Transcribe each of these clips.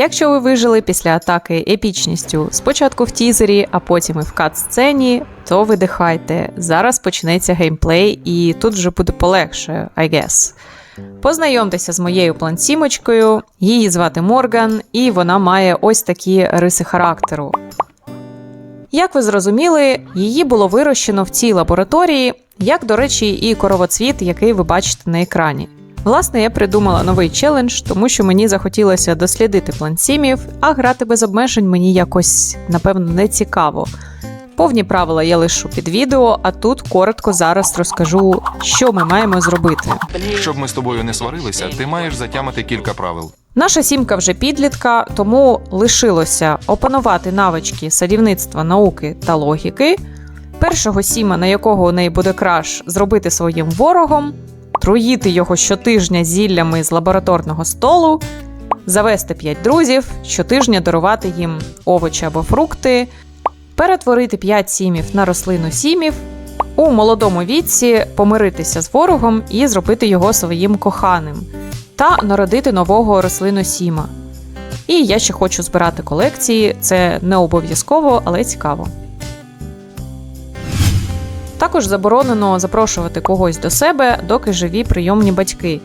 Якщо ви вижили після атаки епічністю спочатку в тізері, а потім і в кат-сцені, то видихайте. Зараз почнеться геймплей, і тут вже буде полегше, I guess. Познайомтеся з моєю плансімочкою, її звати Морган, і вона має ось такі риси характеру. Як ви зрозуміли, її було вирощено в цій лабораторії, як, до речі, і коровоцвіт, який ви бачите на екрані. Власне, я придумала новий челендж, тому що мені захотілося дослідити план сімів, а грати без обмежень мені якось, напевно, не цікаво. Повні правила я лишу під відео, а тут коротко зараз розкажу, що ми маємо зробити. Щоб ми з тобою не сварилися, ти маєш затямити кілька правил. Наша сімка вже підлітка, тому лишилося опанувати навички садівництва, науки та логіки. Першого сіма, на якого у неї буде краш, зробити своїм ворогом, труїти його щотижня зіллями з лабораторного столу, завести п'ять друзів, щотижня дарувати їм овочі або фрукти, перетворити п'ять сімів на рослину сімів, у молодому віці помиритися з ворогом і зробити його своїм коханим та народити нового рослину сіма. І я ще хочу збирати колекції, це не обов'язково, але цікаво. Також заборонено запрошувати когось до себе, доки живі прийомні батьки.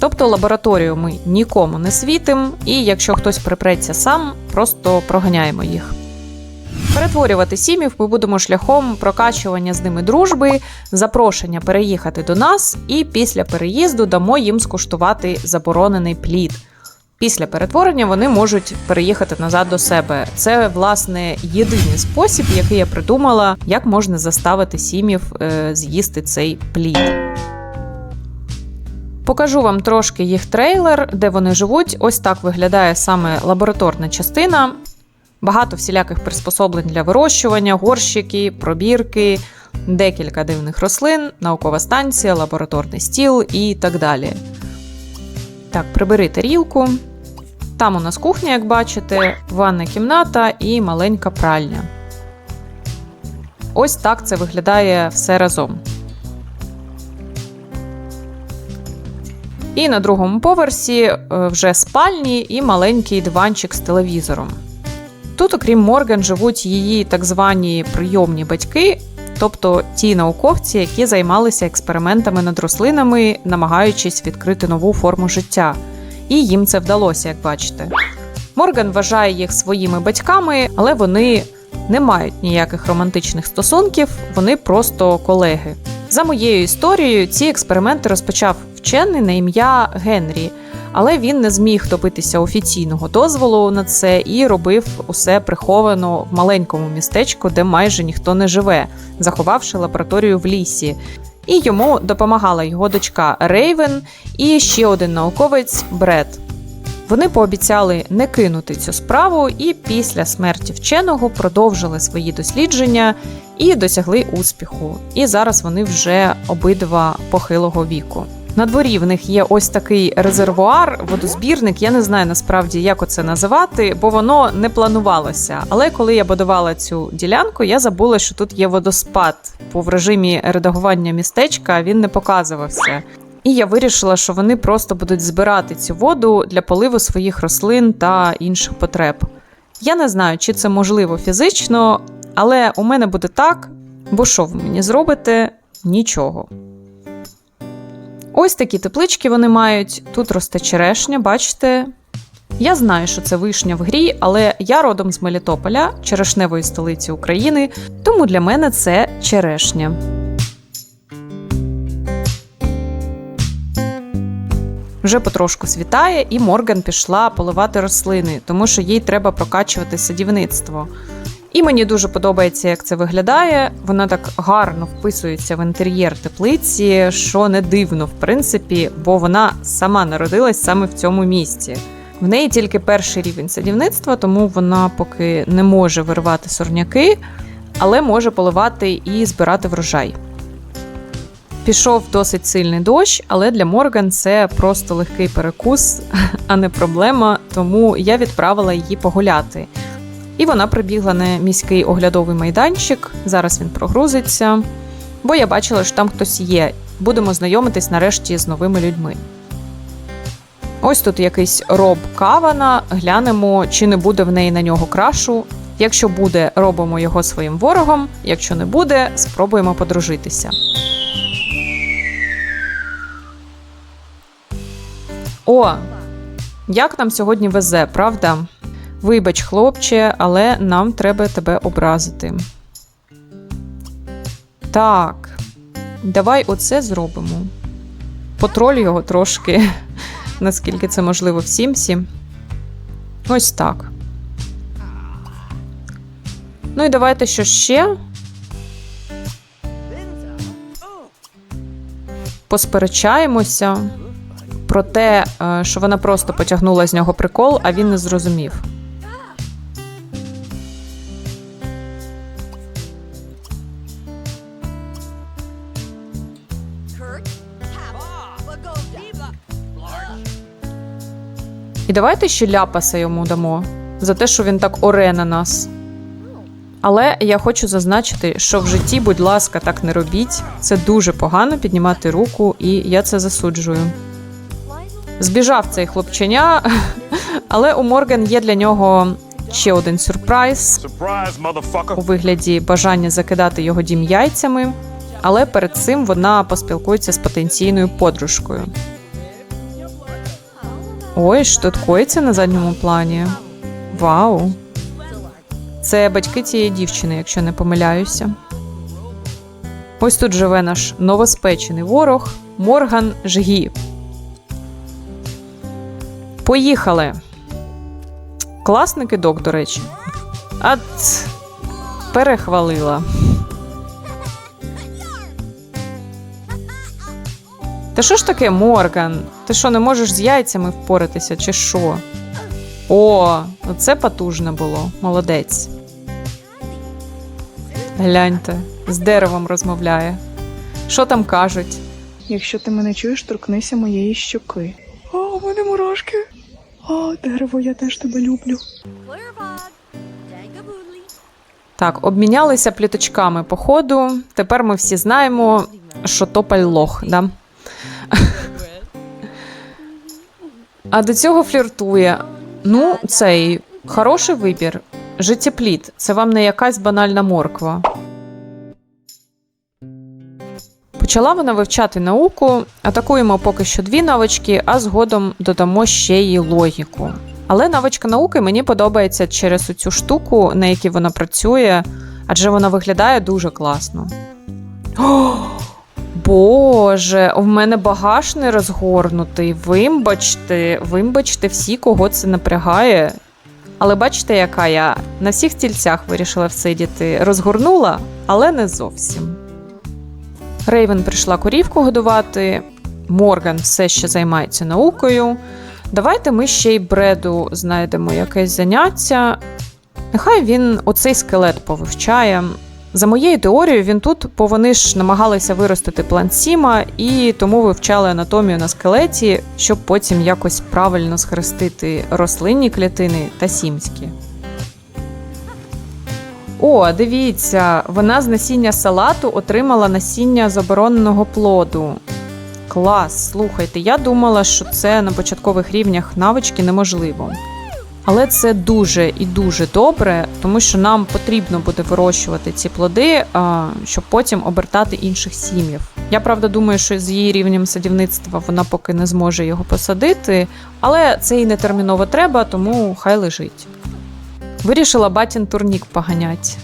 Тобто лабораторію ми нікому не світимо, і якщо хтось припреться сам, просто проганяємо їх. Перетворювати сімів ми будемо шляхом прокачування з ними дружби, запрошення переїхати до нас, і після переїзду дамо їм скуштувати заборонений плід. Після перетворення вони можуть переїхати назад до себе. Це, власне, єдиний спосіб, який я придумала, як можна заставити сімів е, з'їсти цей плід. Покажу вам трошки їх трейлер, де вони живуть. Ось так виглядає саме лабораторна частина. Багато всіляких приспособлень для вирощування, горщики, пробірки, декілька дивних рослин, наукова станція, лабораторний стіл і так далі. Так, прибери тарілку. Там у нас кухня, як бачите, ванна кімната і маленька пральня. Ось так це виглядає все разом. І на другому поверсі е, вже спальні і маленький диванчик з телевізором. Тут, окрім Морган, живуть її так звані прийомні батьки, тобто ті науковці, які займалися експериментами над рослинами, намагаючись відкрити нову форму життя. І їм це вдалося, як бачите. Морган вважає їх своїми батьками, але вони не мають ніяких романтичних стосунків, вони просто колеги. За моєю історією, ці експерименти розпочав вчений на ім'я Генрі, але він не зміг добитися офіційного дозволу на це і робив усе приховано в маленькому містечку, де майже ніхто не живе, заховавши лабораторію в лісі. І йому допомагала його дочка Рейвен і ще один науковець Бред. Вони пообіцяли не кинути цю справу і після смерті вченого продовжили свої дослідження і досягли успіху. І зараз вони вже обидва похилого віку. На дворі в них є ось такий резервуар, водозбірник. Я не знаю насправді, як оце називати, бо воно не планувалося. Але коли я будувала цю ділянку, я забула, що тут є водоспад. Бо в режимі редагування містечка він не показувався. І я вирішила, що вони просто будуть збирати цю воду для поливу своїх рослин та інших потреб. Я не знаю, чи це можливо фізично, але у мене буде так, бо що ви мені зробите? Нічого. Ось такі теплички вони мають. Тут росте черешня, бачите. Я знаю, що це вишня в грі, але я родом з Мелітополя, черешневої столиці України, тому для мене це черешня. Вже потрошку світає, і Морган пішла поливати рослини, тому що їй треба прокачувати садівництво. І мені дуже подобається, як це виглядає. Вона так гарно вписується в інтер'єр теплиці, що не дивно, в принципі, бо вона сама народилась саме в цьому місці. В неї тільки перший рівень садівництва, тому вона поки не може вирвати сорняки, але може поливати і збирати врожай. Пішов досить сильний дощ, але для Морган це просто легкий перекус, а не проблема, тому я відправила її погуляти. І вона прибігла на міський оглядовий майданчик. Зараз він прогрузиться, бо я бачила, що там хтось є. Будемо знайомитись нарешті з новими людьми. Ось тут якийсь роб Кавана. Глянемо, чи не буде в неї на нього крашу. Якщо буде, робимо його своїм ворогом. Якщо не буде, спробуємо подружитися. О, як нам сьогодні везе, правда? Вибач, хлопче, але нам треба тебе образити. Так, давай оце зробимо. Потроль його трошки, наскільки це можливо в Сімсі. Ось так. Ну і давайте що ще. Посперечаємося про те, е, що вона просто потягнула з нього прикол, а він не зрозумів. І давайте ще ляпаса йому дамо за те, що він так оре на нас. Але я хочу зазначити, що в житті, будь ласка, так не робіть. Це дуже погано піднімати руку, і я це засуджую. Збіжав цей хлопченя, але у Морген є для нього ще один сюрприз у вигляді бажання закидати його дім яйцями. Але перед цим вона поспілкується з потенційною подружкою. Ой, що тут коїться на задньому плані? Вау! Це батьки цієї дівчини, якщо не помиляюся. Ось тут живе наш новоспечений ворог Морган Жгі. Поїхали. Класний кидок, до речі. От перехвалила. Та що ж таке, Морган? Ти що, не можеш з яйцями впоратися, чи що? О, це потужно було. Молодець. Гляньте, з деревом розмовляє. Що там кажуть? Якщо ти мене чуєш, торкнися моєї щоки. О, у мене мурашки. О, дерево, я теж тебе люблю. Так, обмінялися пліточками по ходу. Тепер ми всі знаємо, що тополь лох, да? А до цього фліртує. Ну, цей хороший вибір. Життєплід це вам не якась банальна морква. Почала вона вивчати науку, атакуємо поки що дві навички, а згодом додамо ще й логіку. Але навичка науки мені подобається через цю штуку, на якій вона працює, адже вона виглядає дуже класно. Боже, в мене багаж не розгорнутий. Вибачте, вибачте всі, кого це напрягає. Але бачите, яка я на всіх стільцях вирішила всидіти. Розгорнула, але не зовсім. Рейвен прийшла корівку годувати. Морган все ще займається наукою. Давайте ми ще й бреду знайдемо якесь заняття. Нехай він оцей скелет повивчає. За моєю теорією, він тут, бо вони ж намагалися виростити план Сіма і тому вивчали анатомію на скелеті, щоб потім якось правильно схрестити рослинні клітини та сімські. О, дивіться, вона з насіння салату отримала насіння забороненого плоду. Клас, слухайте, я думала, що це на початкових рівнях навички неможливо. Але це дуже і дуже добре, тому що нам потрібно буде вирощувати ці плоди, щоб потім обертати інших сім'їв. Я правда думаю, що з її рівнем садівництва вона поки не зможе його посадити, але це і не терміново треба, тому хай лежить. Вирішила батін турнік поганять.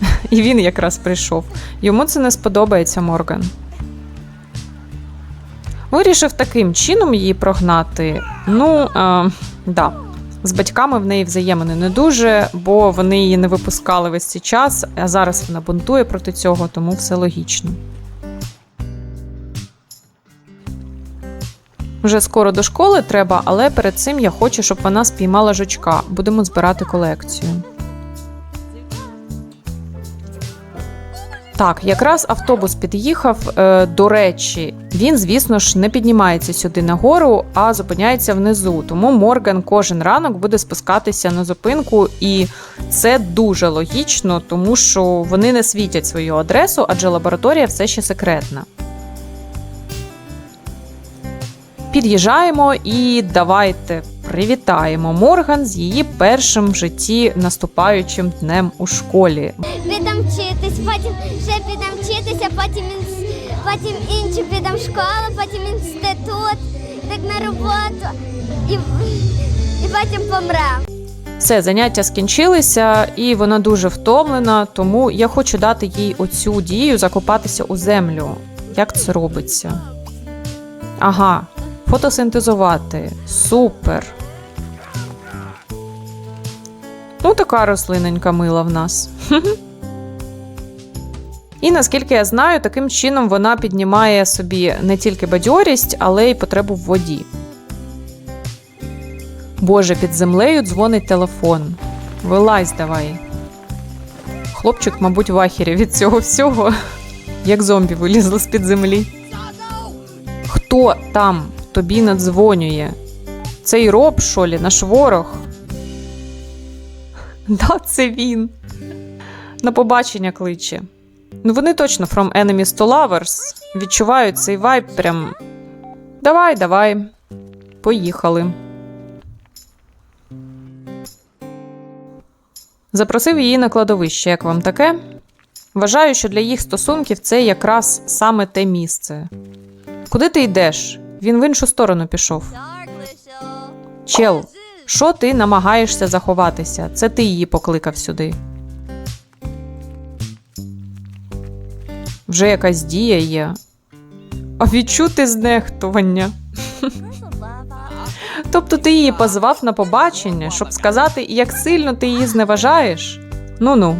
І він якраз прийшов. Йому це не сподобається Морган. Вирішив таким чином її прогнати. Ну, е, да. З батьками в неї взаємини не дуже, бо вони її не випускали весь цей час, а зараз вона бунтує проти цього, тому все логічно. Вже скоро до школи треба, але перед цим я хочу, щоб вона спіймала жучка. Будемо збирати колекцію. Так, якраз автобус під'їхав. Е, до речі, він, звісно ж, не піднімається сюди нагору, а зупиняється внизу. Тому Морган кожен ранок буде спускатися на зупинку, і це дуже логічно, тому що вони не світять свою адресу, адже лабораторія все ще секретна. Під'їжджаємо і давайте привітаємо Морган з її першим в житті наступаючим днем у школі. підемо вчитись, потім ще підемо вчитися, потім, потім інші підемо в школу, потім інститут, так на роботу і, і потім помремо. Все, заняття скінчилися, і вона дуже втомлена, тому я хочу дати їй оцю дію закопатися у землю. Як це робиться? Ага, фотосинтезувати. Супер. Ну, така рослиненька мила в нас. І наскільки я знаю, таким чином вона піднімає собі не тільки бадьорість, але й потребу в воді. Боже, під землею дзвонить телефон. Вилазь давай. Хлопчик, мабуть, в ахері від цього всього, як зомбі вилізли з-під землі. Хто там тобі надзвонює? Цей роб, що лі, наш ворог? Да, це він. На побачення кличе. Ну вони точно from enemies to lovers. Відчувають цей вайб прям. Давай, давай. Поїхали. Запросив її на кладовище, як вам таке? Вважаю, що для їх стосунків це якраз саме те місце. Куди ти йдеш? Він в іншу сторону пішов. Чел, що ти намагаєшся заховатися? Це ти її покликав сюди. Вже якась дія є. А відчути знехтування. Тобто ти її позвав на побачення, щоб сказати, як сильно ти її зневажаєш? Ну ну,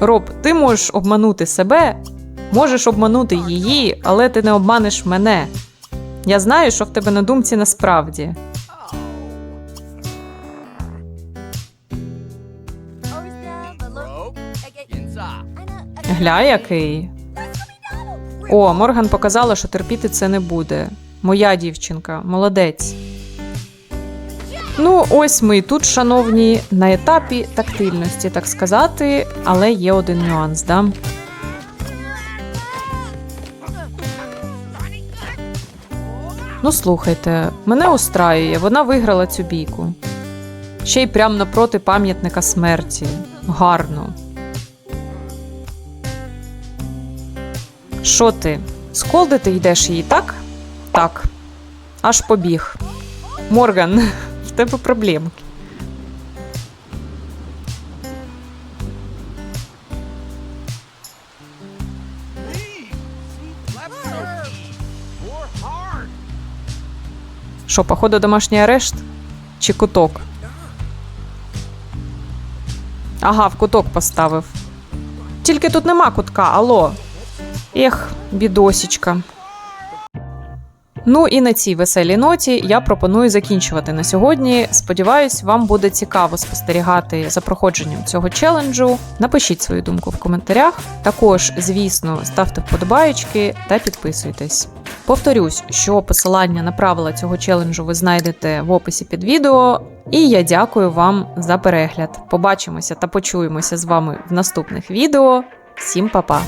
Роб, ти можеш обманути себе, можеш обманути її, але ти не обманеш мене. Я знаю, що в тебе на думці насправді. Гля, який. О, Морган показала, що терпіти це не буде. Моя дівчинка, молодець. Ну, ось ми і тут, шановні, на етапі тактильності, так сказати, але є один нюанс, да? Ну, слухайте, мене устраює, вона виграла цю бійку. Ще й прямо напроти пам'ятника смерті. Гарно. Що ти? Сколдити йдеш її, так? Так. Аж побіг. Морган, в тебе проблемки. Що, походу, домашній арешт? Чи куток? Ага, в куток поставив. Тільки тут нема кутка, алло. Ех, бідосічка. Ну і на цій веселій ноті я пропоную закінчувати на сьогодні. Сподіваюсь, вам буде цікаво спостерігати за проходженням цього челенджу. Напишіть свою думку в коментарях. Також, звісно, ставте вподобаєчки та підписуйтесь. Повторюсь, що посилання на правила цього челенджу ви знайдете в описі під відео. І я дякую вам за перегляд. Побачимося та почуємося з вами в наступних відео. Всім па-па!